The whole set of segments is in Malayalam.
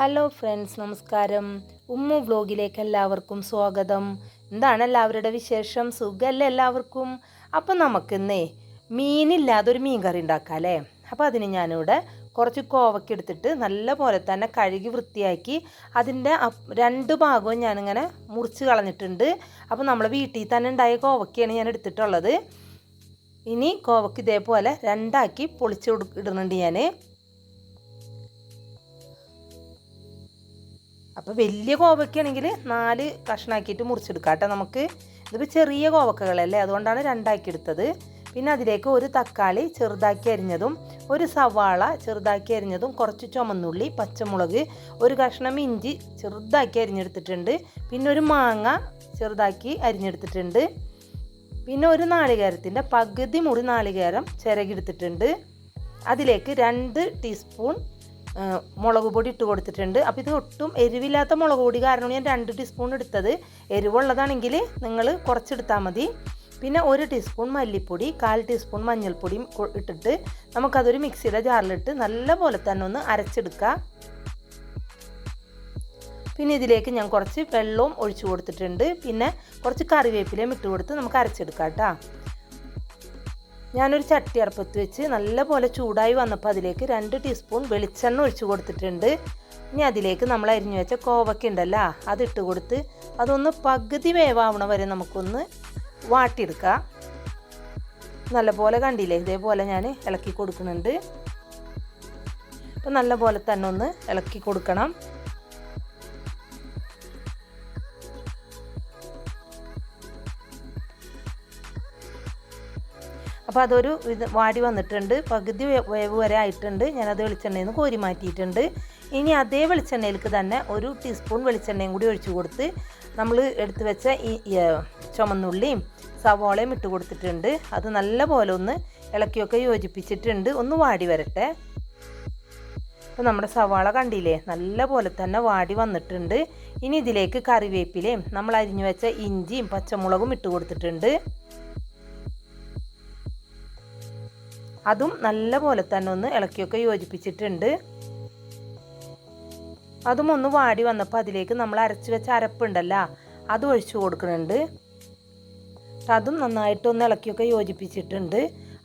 ഹലോ ഫ്രണ്ട്സ് നമസ്കാരം. ഉമ്മു വ്ലോഗിലേക്ക് എല്ലാവർക്കും സ്വാഗതം. എന്താണ് എല്ലാവരുടെ വിശേഷം? സുഖമല്ലേ എല്ലാവർക്കും? അപ്പം നമുക്കിന്നേ മീനില്ലാതെ ഒരു മീൻ കറി ഉണ്ടാക്കാം അല്ലേ? അപ്പോൾ അതിന് ഞാനിവിടെ കുറച്ച് കോവയ്ക്ക് എടുത്തിട്ട് നല്ല പോലെ തന്നെ കഴുകി വൃത്തിയാക്കി അതിന്റെ രണ്ട് ഭാഗവും ഞാനിങ്ങനെ മുറിച്ച് കളഞ്ഞിട്ടുണ്ട്. അപ്പോൾ നമ്മളെ വീട്ടിൽ തന്നെ ഉണ്ടായ കോവയ്ക്കാണ് ഞാൻ എടുത്തിട്ടുള്ളത്. ഇനി കോവയ്ക്ക് ഇതേപോലെ രണ്ടാക്കി പൊളിച്ച് ഇടുന്നുണ്ട് ഞാൻ അപ്പോൾ വലിയ കോവയ്ക്കാണെങ്കിൽ നാല് കഷ്ണാക്കിയിട്ട് മുറിച്ചെടുക്കാം കേട്ടോ നമുക്ക് ഇതിപ്പോൾ ചെറിയ കോവക്കകളല്ലേ? അതുകൊണ്ടാണ് രണ്ടാക്കി എടുത്തത് പിന്നെ അതിലേക്ക് ഒരു തക്കാളി ചെറുതാക്കി അരിഞ്ഞതും ഒരു സവാള ചെറുതാക്കി അരിഞ്ഞതും കുറച്ച് ചുമന്നുള്ളി പച്ചമുളക് ഒരു കഷ്ണം ഇഞ്ചി ചെറുതാക്കി അരിഞ്ഞെടുത്തിട്ടുണ്ട്. പിന്നെ ഒരു മാങ്ങ ചെറുതാക്കി അരിഞ്ഞെടുത്തിട്ടുണ്ട്. പിന്നെ ഒരു നാളികേരത്തിന്റെ പകുതി മുറി നാളികേരം ചിരകിയെടുത്തിട്ടുണ്ട്. അതിലേക്ക് രണ്ട് ടീസ്പൂൺ മുളക് പൊടി ഇട്ട് കൊടുത്തിട്ടുണ്ട്. അപ്പോൾ ഇത് ഒട്ടും എരിവില്ലാത്ത മുളക് പൊടി കാരണമാണ് ഞാൻ രണ്ട് ടീസ്പൂൺ എടുത്തത്. എരിവുള്ളതാണെങ്കിൽ നിങ്ങൾ കുറച്ചെടുത്താൽ മതി. പിന്നെ ഒരു ടീസ്പൂൺ മല്ലിപ്പൊടി കാൽ ടീസ്പൂൺ മഞ്ഞൾപ്പൊടിയും ഇട്ടിട്ട് നമുക്കതൊരു മിക്സിയുടെ ജാറിലിട്ട് നല്ല പോലെ തന്നെ ഒന്ന് അരച്ചെടുക്കുക പിന്നെ ഇതിലേക്ക് ഞാൻ കുറച്ച് വെള്ളവും ഒഴിച്ചു കൊടുത്തിട്ടുണ്ട്. പിന്നെ കുറച്ച് കറിവേപ്പിലയും ഇട്ട് കൊടുത്ത് നമുക്ക് അരച്ചെടുക്കാം കേട്ടോ. ഞാനൊരു ചട്ടി അടുപ്പത്ത് വെച്ച് നല്ലപോലെ ചൂടായി വന്നപ്പോൾ അതിലേക്ക് രണ്ട് ടീസ്പൂൺ വെളിച്ചെണ്ണ ഒഴിച്ചു കൊടുത്തിട്ടുണ്ട്. ഇനി അതിലേക്ക് നമ്മൾ അരിഞ്ഞു വെച്ച കോവക്ക ഉണ്ടല്ലോ അതിട്ട് കൊടുത്ത് അതൊന്ന് പകുതി വേവാവണ വരെ നമുക്കൊന്ന് വാട്ടിയെടുക്കാം. നല്ലപോലെ കണ്ടില്ലേ ഇതേപോലെ ഞാൻ ഇളക്കി കൊടുക്കുന്നുണ്ട്. അപ്പം നല്ലപോലെ തന്നെ ഒന്ന് ഇളക്കി കൊടുക്കണം. അപ്പോൾ അതൊരു ഇത് വാടി വന്നിട്ടുണ്ട്. പകുതി വേവ് വരെ ആയിട്ടുണ്ട്. ഞാനത് വെളിച്ചെണ്ണയിൽ നിന്ന് കോരി മാറ്റിയിട്ടുണ്ട്. ഇനി അതേ വെളിച്ചെണ്ണയിലേക്ക് തന്നെ ഒരു ടീസ്പൂൺ വെളിച്ചെണ്ണയും കൂടി ഒഴിച്ചു കൊടുത്ത് നമ്മൾ എടുത്തു വെച്ച ഈ, ചുമന്നുള്ളിയും സവോളയും ഇട്ട് കൊടുത്തിട്ടുണ്ട്. അത് നല്ല പോലെ ഒന്ന് ഇളക്കിയൊക്കെ യോജിപ്പിച്ചിട്ടുണ്ട്. ഒന്ന് വാടി വരട്ടെ. അപ്പോൾ നമ്മുടെ സവാള കണ്ടില്ലേ? നല്ല പോലെ തന്നെ വാടി വന്നിട്ടുണ്ട്. ഇനി ഇതിലേക്ക് കറിവേപ്പിലയും നമ്മൾ അരിഞ്ഞു വെച്ച ഇഞ്ചിയും പച്ചമുളകും ഇട്ട് കൊടുത്തിട്ടുണ്ട്. അതും നല്ല പോലെ തന്നെ ഒന്ന് ഇളക്കിയൊക്കെ യോജിപ്പിച്ചിട്ടുണ്ട്. അതും ഒന്ന് വാടി വന്നപ്പോൾ അതിലേക്ക് നമ്മൾ അരച്ച് വെച്ച അരപ്പുണ്ടല്ലോ അത് ഒഴിച്ചു കൊടുക്കുന്നുണ്ട്. അതും നന്നായിട്ടൊന്ന് ഇളക്കിയൊക്കെ യോജിപ്പിച്ചിട്ടുണ്ട്.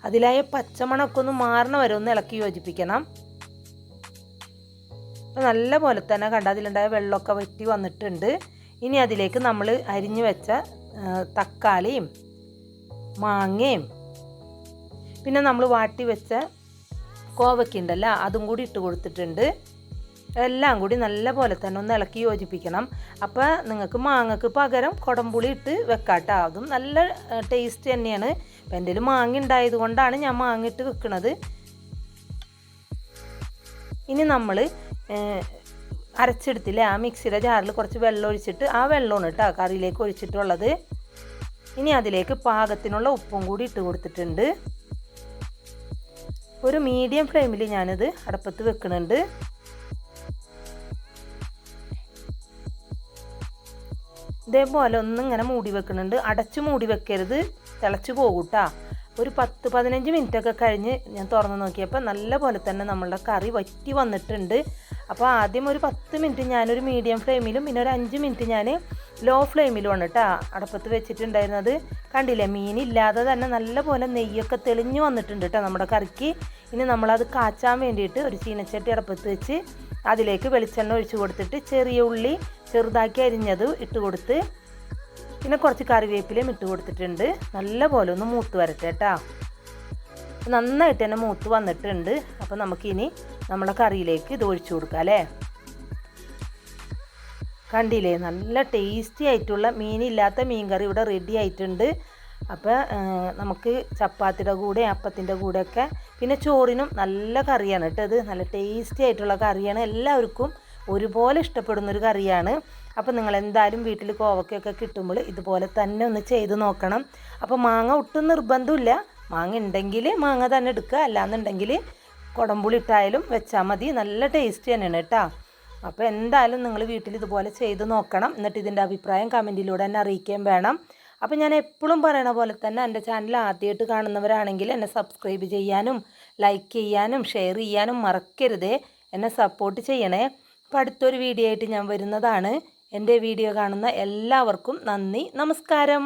അതിലായ പച്ചമണമൊക്കെ ഒന്ന് മാറണ വരെ ഒന്ന് ഇളക്കി യോജിപ്പിക്കണം. അപ്പോൾ നല്ല പോലെ തന്നെ കണ്ട അതിലുണ്ടായ വെള്ളമൊക്കെ വറ്റി വന്നിട്ടുണ്ട്. ഇനി അതിലേക്ക് നമ്മൾ അരിഞ്ഞു വെച്ച തക്കാളിയും മാങ്ങയും പിന്നെ നമ്മൾ വാട്ടി വെച്ച കോവയ്ക്ക ഉണ്ടല്ലോ അതും കൂടി ഇട്ട് കൊടുത്തിട്ടുണ്ട്. എല്ലാം കൂടി നല്ല പോലെ തന്നെ ഒന്ന് ഇളക്കി യോജിപ്പിക്കണം. അപ്പോൾ നിങ്ങൾക്ക് മാങ്ങക്ക് പകരം കുടംപുളി ഇട്ട് വെക്കാട്ടോ. അതും നല്ല ടേസ്റ്റ് തന്നെയാണ്. അപ്പം എന്റെ മാങ്ങ ഉണ്ടായത് കൊണ്ടാണ് ഞാൻ മാങ്ങ വെക്കുന്നത് ഇനി നമ്മൾ അരച്ചെടുത്തില്ലേ ആ മിക്സിയുടെ ജാറിൽ കുറച്ച് വെള്ളം ഒഴിച്ചിട്ട് ആ വെള്ളമാണ് കേട്ടോ കറിയിലേക്ക് ഒഴിച്ചിട്ടുള്ളത്. ഇനി അതിലേക്ക് പാകത്തിനുള്ള ഉപ്പും കൂടി ഇട്ട് കൊടുത്തിട്ടുണ്ട്. ഒരു മീഡിയം ഫ്ലെയിമിൽ ഞാനിത് അടുപ്പത്ത് വെക്കുന്നുണ്ട്. ഇതേപോലെ ഒന്നും ഇങ്ങനെ മൂടി വെക്കുന്നുണ്ട്. അടച്ചു മൂടി വെക്കരുത്. തിളച്ച് പോകൂട്ടാ. ഒരു പത്ത് പതിനഞ്ച് മിനിറ്റ് ഒക്കെ കഴിഞ്ഞ് ഞാൻ തുറന്ന് നോക്കിയപ്പോൾ നല്ല പോലെ തന്നെ നമ്മളുടെ കറി വറ്റി വന്നിട്ടുണ്ട്. അപ്പോൾ ആദ്യം ഒരു പത്ത് മിനിറ്റ് ഞാനൊരു മീഡിയം ഫ്ലെയിമിലും പിന്നെ ഒരു അഞ്ച് മിനിറ്റ് ഞാൻ ലോ ഫ്ലെയിമിലുമാണ് കേട്ടോ അടപ്പത്ത് വെച്ചിട്ടുണ്ടായിരുന്നത്. കണ്ടില്ലേ മീനില്ലാതെ തന്നെ നല്ല പോലെ നെയ്യൊക്കെ തെളിഞ്ഞു വന്നിട്ടുണ്ട് കേട്ടോ നമ്മുടെ കറിക്ക്. ഇനി നമ്മളത് കാച്ചാൻ വേണ്ടിയിട്ട് ഒരു ചീനച്ചട്ടി അടപ്പത്ത് വെച്ച് അതിലേക്ക് വെളിച്ചെണ്ണ ഒഴിച്ചു കൊടുത്തിട്ട് ചെറിയ ഉള്ളി ചെറുതാക്കി അരിഞ്ഞത് ഇട്ട് കൊടുത്ത് പിന്നെ കുറച്ച് കറിവേപ്പിലയും ഇട്ട് കൊടുത്തിട്ടുണ്ട്. നല്ല പോലെ ഒന്ന് മൂത്ത് വരട്ടെ കേട്ടോ. നന്നായിട്ട് തന്നെ മൂത്ത് വന്നിട്ടുണ്ട്. അപ്പോൾ നമുക്കിനി നമ്മുടെ കറിയിലേക്ക് ഇത് ഒഴിച്ചു കൊടുക്കാം അല്ലേ? കണ്ടില്ലേ? നല്ല ടേസ്റ്റി ആയിട്ടുള്ള മീനില്ലാത്ത മീൻ കറി ഇവിടെ റെഡി ആയിട്ടുണ്ട്. അപ്പോൾ നമുക്ക് ചപ്പാത്തിയുടെ കൂടെ അപ്പത്തിന്റെ കൂടെയൊക്കെ പിന്നെ ചോറിനും നല്ല കറിയാണ് കേട്ടോ അത് നല്ല ടേസ്റ്റി ആയിട്ടുള്ള കറിയാണ്. എല്ലാവർക്കും ഒരുപോലെ ഇഷ്ടപ്പെടുന്ന ഒരു കറിയാണ്. അപ്പോൾ നിങ്ങൾ എന്തായാലും വീട്ടിൽ കോവക്കയൊക്കെ കിട്ടുമ്പോൾ ഇതുപോലെ തന്നെ ഒന്ന് ചെയ്ത് നോക്കണം. അപ്പോൾ മാങ്ങ ഒട്ടും നിർബന്ധമില്ല. മാങ്ങ ഉണ്ടെങ്കിൽ മാങ്ങ തന്നെ എടുക്കുക. അല്ലാന്നുണ്ടെങ്കിൽ കുടമ്പുളി ഇട്ടായാലും വെച്ചാൽ മതി. നല്ല ടേസ്റ്റ് തന്നെയാണ് കേട്ടോ. അപ്പോൾ എന്തായാലും നിങ്ങൾ വീട്ടിൽ ഇതുപോലെ ചെയ്ത് നോക്കണം. എന്നിട്ട് ഇതിന്റെ അഭിപ്രായം കമന്റിലൂടെ തന്നെ അറിയിക്കുകയും വേണം. അപ്പോൾ ഞാൻ എപ്പോഴും പറയണ പോലെ തന്നെ എന്റെ ചാനൽ ആദ്യമായിട്ട് കാണുന്നവരാണെങ്കിൽ എന്നെ സബ്സ്ക്രൈബ് ചെയ്യാനും ലൈക്ക് ചെയ്യാനും ഷെയർ ചെയ്യാനും മറക്കരുതേ. എന്നെ സപ്പോർട്ട് ചെയ്യണേ. അപ്പോൾ അടുത്തൊരു വീഡിയോ ആയിട്ട് ഞാൻ വരുന്നതാണ്. എന്റെ വീഡിയോ കാണുന്ന എല്ലാവർക്കും നന്ദി. നമസ്കാരം.